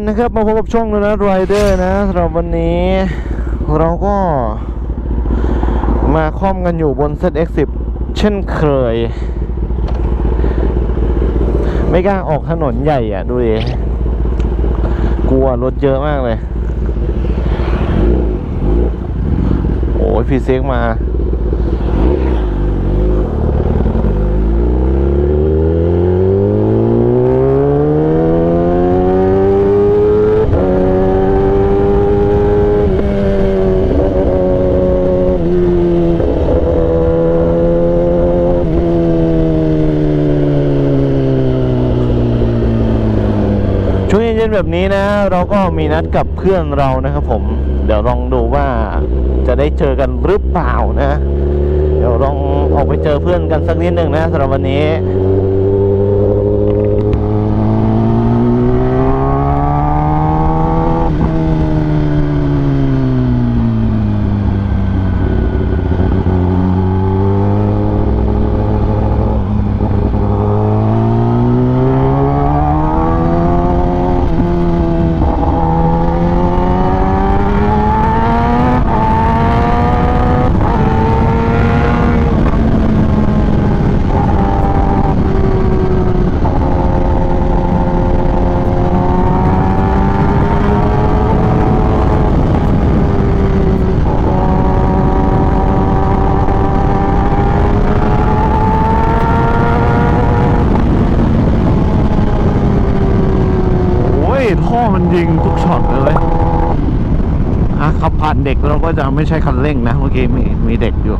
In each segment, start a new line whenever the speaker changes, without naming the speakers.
คนนะครับ มาพบกับช่องนะไรเดอร์นะสำหรับวันนี้ เราก็มาคล่อมกันอยู่บน ZX10 เช่นเคย ไม่กล้าออกถนนใหญ่อะ ดูดิกลัวรถเยอะมากเลย โอ้ยพีเซ็กมา เย็นแบบนี้นะ เราก็มีนัดกับเพื่อนเรานะครับผม เดี๋ยวลองดูว่าจะได้เจอกันหรือเปล่านะ เดี๋ยวลองออกไปเจอเพื่อนกันสักนิดหนึ่งนะสำหรับวันนี้ โอ้ยท่อมันยิงทุกช็อตเลยเว้ยอะขับผ่านเด็ ก็จะไม่ใช่คันเร่งนะเมื่อกี้มีมีเด็กอยู่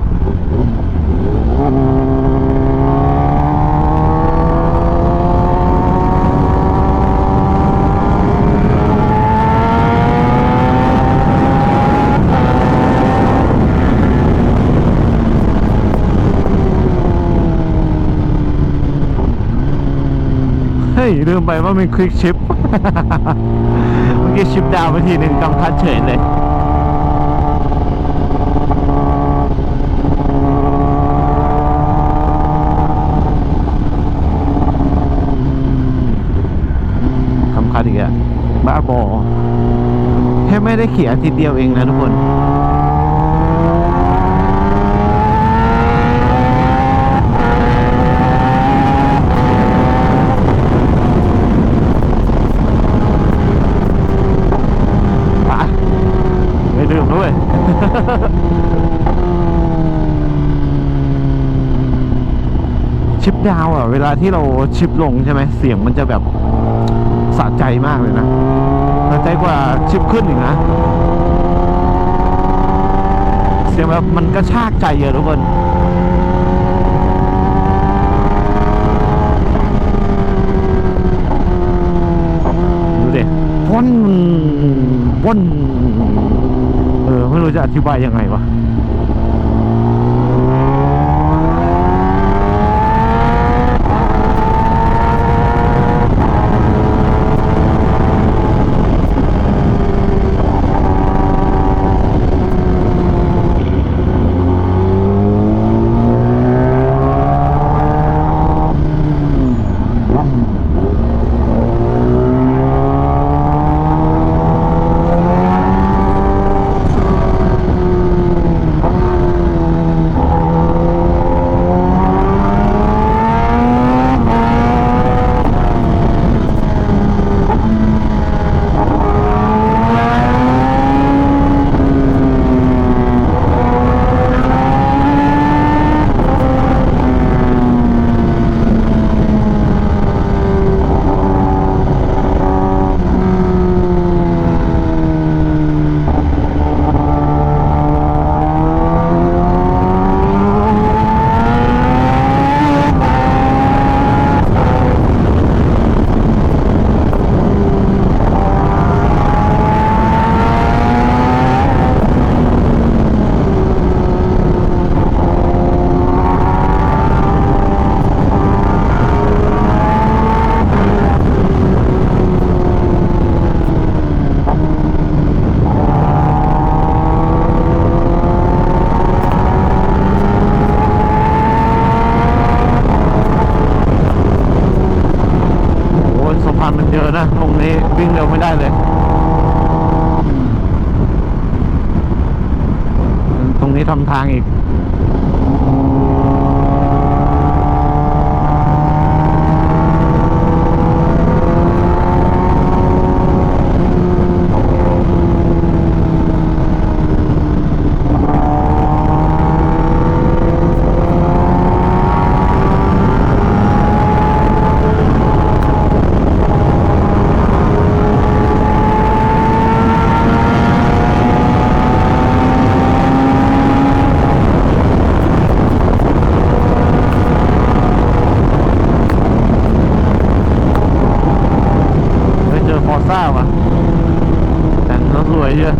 เฮ้ยลืมไปว่ามีคลิกชิป เมื่อกี้ชิปดาวไปทีหนึ่งกำคัดเฉยเลย กำคัดอีกอะ บ้าบอแค่ไม่ได้เขี่อาทิตย์เดียวเองนะทุกคนปะไม่ลืมด้วยชิปดาวอะ เวลาที่เราชิปลงใช่ไหมเสียงมันจะแบบสะใจมากเลยนะ ใจกว่าชิปขึ้นอีกนะ เสียงแบบมันกระชากใจเยอะทุกคนดูดิว่นว่นเออ ไม่รู้จะอธิบายยังไงวะ งแล้ยเยอะ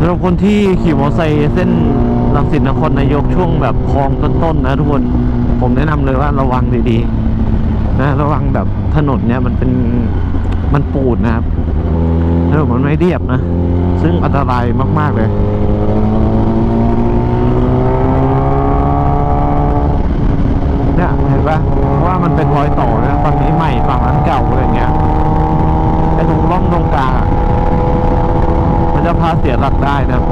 สำหรับคนที่ขี่มอเตอร์ไซค์เส้นรังสิตนครนายกช่วงแบบคลองต้นๆนะทุกคน ผมแนะนำเลยว่าระวังดีๆนะระวังแบบถนนเนี่ยมันเป็นมันปูดนะครับ ถนนมันไม่เรียบนะ ซึ่งอันตรายมาก ๆ เลยเนี่ยเห็นปะว่ามันเป็นรอยต่อนะฝั่งนี้ใหม่ฝั่งนั้นเก่าอะไรเงี้ยไอ้ตรงร่องตรงกลางมันจะพาเสียหลักได้นะครับ อ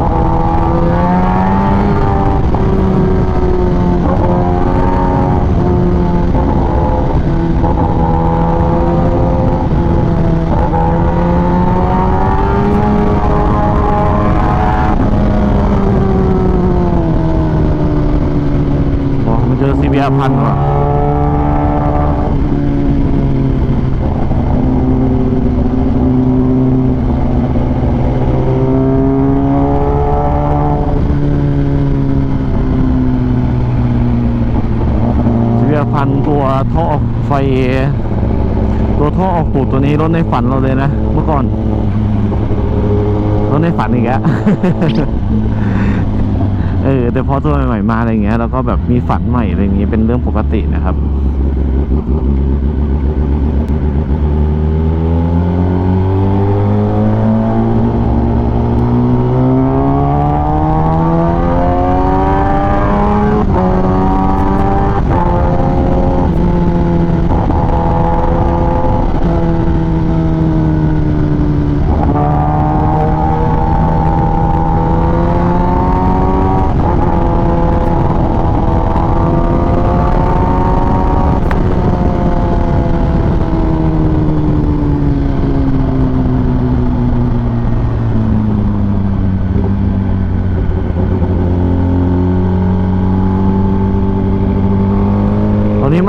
๋อ มันเสียพันว่ะซีเบียพันตัวท่อออกไฟ ตัวท่อออกตูดตัวนี้รถในฝันเราเลยนะ เมื่อก่อนรถในฝันอีกแล้ว เออแต่พอตัวใหม่ๆมาอะไรเงี้ยแล้วก็แบบมีฝันใหม่อะไรเงี้ยเป็นเรื่องปกตินะครับ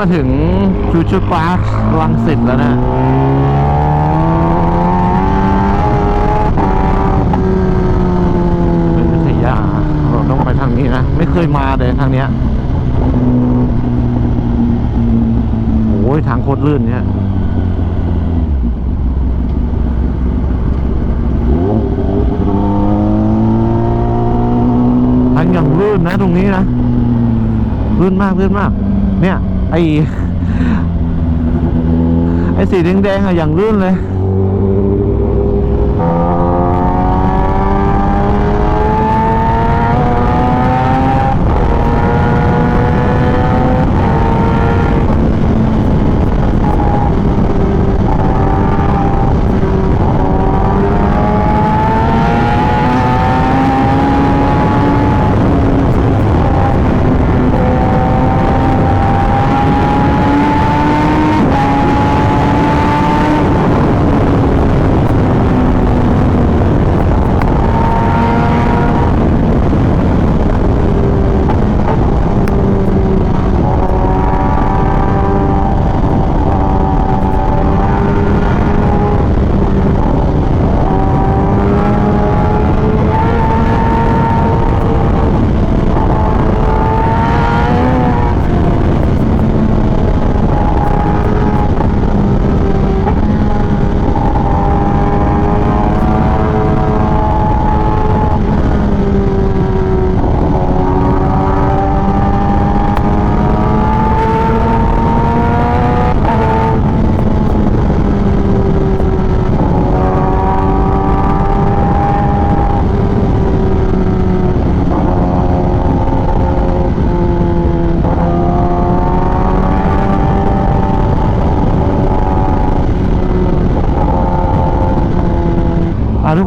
มาถึงฟิวเจอร์พาร์คลังสิตแล้วนะเป็นพัทยาเราต้องไปทางนี้นะ ไม่เคยมาเลยทางเนี้ยโอ้ยทางโคตรลื่นเนี่ยทางอย่างลื่นนะตรงนี้นะลื่นมากลื่นมาก เนี่ย ไอไอสีแดงๆอะอย่างลื่นเลย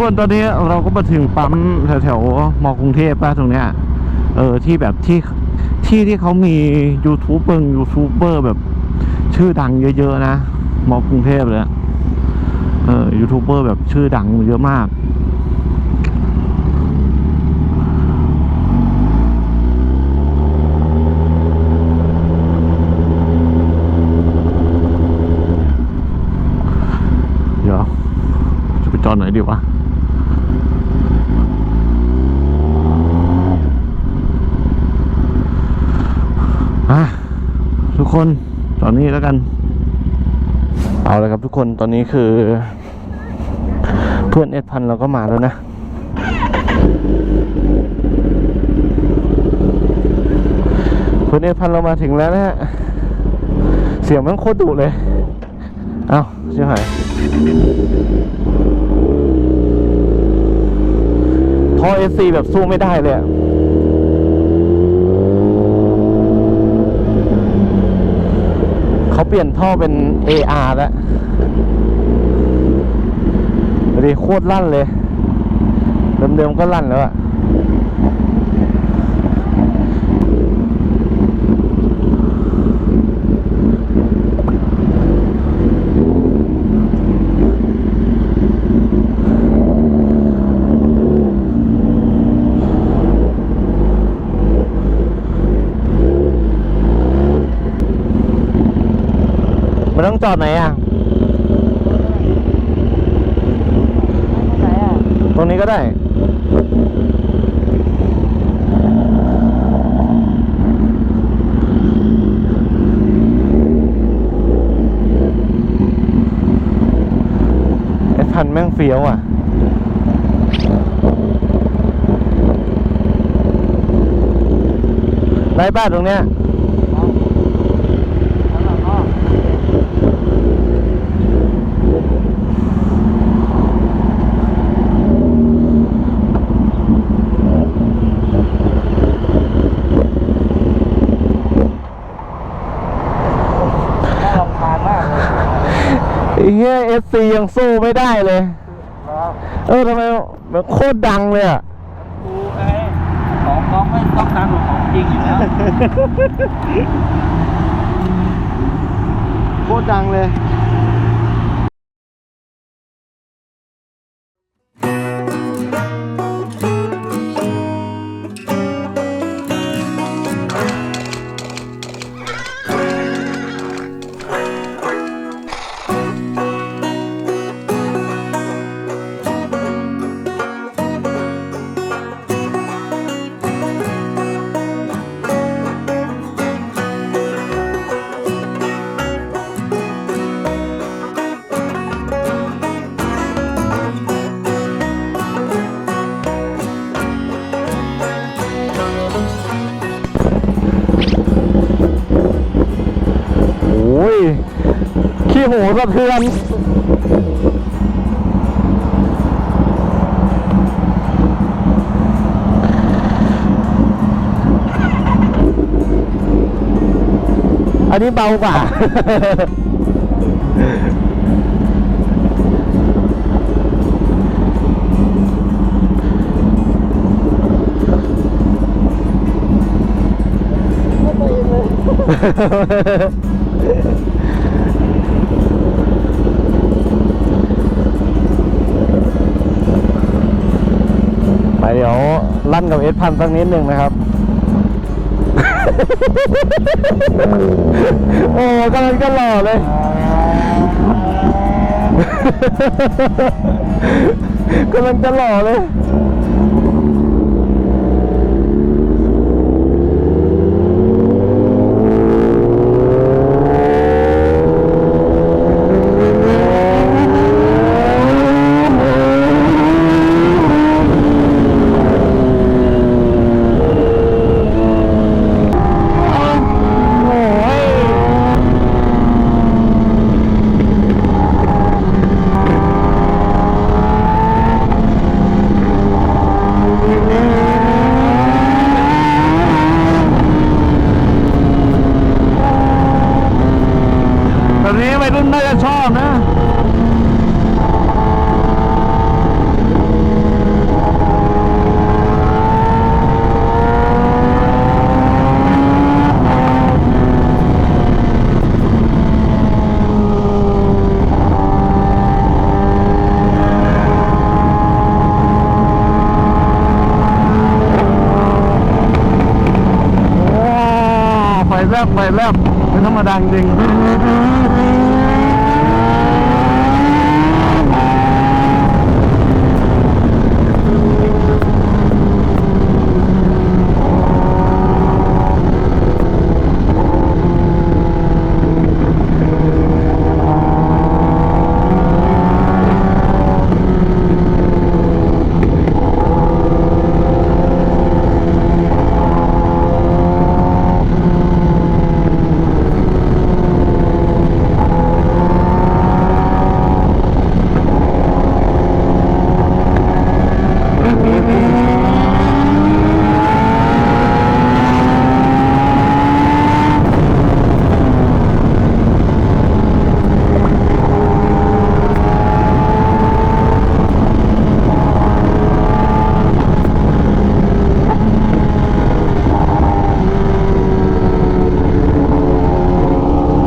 คนตอนนี้เราก็มาถึงปั๊มแถวๆมอกรุงเทพป่ะตรงเนี้ยเออที่แบบที่ที่ที่เขามียูทูบเบอร์ยูทูบเบอร์แบบชื่อดังเยอะๆนะมอกรุงเทพเลยเออยูทูบเบอร์แบบชื่อดังเยอะมากเดี๋ยวจะไปจอดไหนดีวะ อะทุกคนตอนนี้แล้วกัน เอาเลยครับทุกคนตอนนี้คือ เพื่อนเอ็ดพันเราก็มาแล้วนะเพื่อนเอ็ดพันเรามาถึงแล้วนะฮะเสียงมันโคตรดุเลย เอาเชื่อหายท่อเอซีแบบสู้ไม่ได้เลยอะเขาเปลี่ยนท่อเป็น AR แล้วดีโคตรลั่นเลย เดิมๆก็ลั่นแล้วอะ มันต้องจอดไหนอะ ตรงนี้ก็ได้ ไอ้พันแม่งเฟี้ยวอะได้บ้านตรงเนี้ย
น่ารำคาญมากเลย
ไอ้ เหี้ยเอสซียังสู้ไม่ได้เลย
ครับ
เออทำไมมันโคตรดังเลยอะ
ดูไอ้ของน้องไม่ต้องการหรอกของจริงอยู่แล้ว
โคตรดังเลย ขี้หูสะเทือนอันนี้เบากว่า เดี๋ยวลั่นกับเอสพันสักนิดหนึ่งนะครับ โอ้กำลังก็หล่อเลย กำลังจะหล่อเลย โอ้ย แลบ ไปแลบเป็นธรรมดาจริง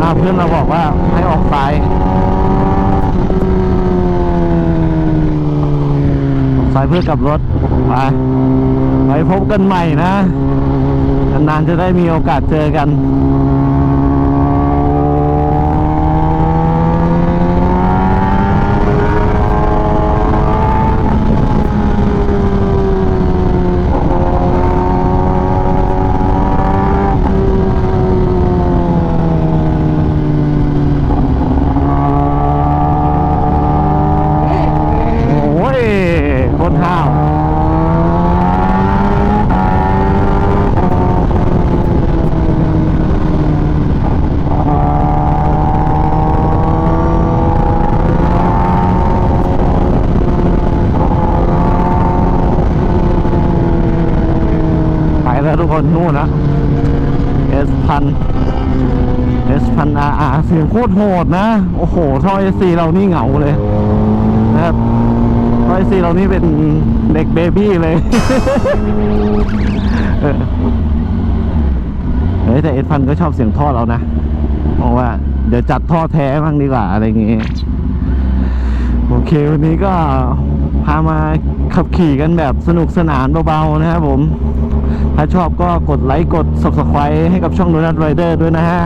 อ่าเพื่อนเราบอกว่าให้ออกซ้ายออกซ้ายเพื่อกลับรถไปไปพบกันใหม่นะนานๆจะได้มีโอกาสเจอกัน โอ้ยโคตรห้าว ไปแล้วทุ กคนนู่นนะเอสพันเอสพันอาอาเสียงโคตรโหดนะ โอ้โหท่อเอซีเรานี่เหงาเลยนะครับท่อเอซีเรานี่เป็นเด็กเบบี้เลยเฮ้ยแต่เอสพันก็ชอบเสียงท่อเรานะบอกว่าเดี๋ยวจัดท่อแท้บ้างดีกว่าอะไรอย่างงี้โอเควันนี้ก็พามาขับขี่กันแบบสนุกสนานเบาๆนะครับผม ถ้าชอบก็กดไลค์กด subscribe ให้กับช่องโดนัทไรเดอร์ด้วยนะฮะ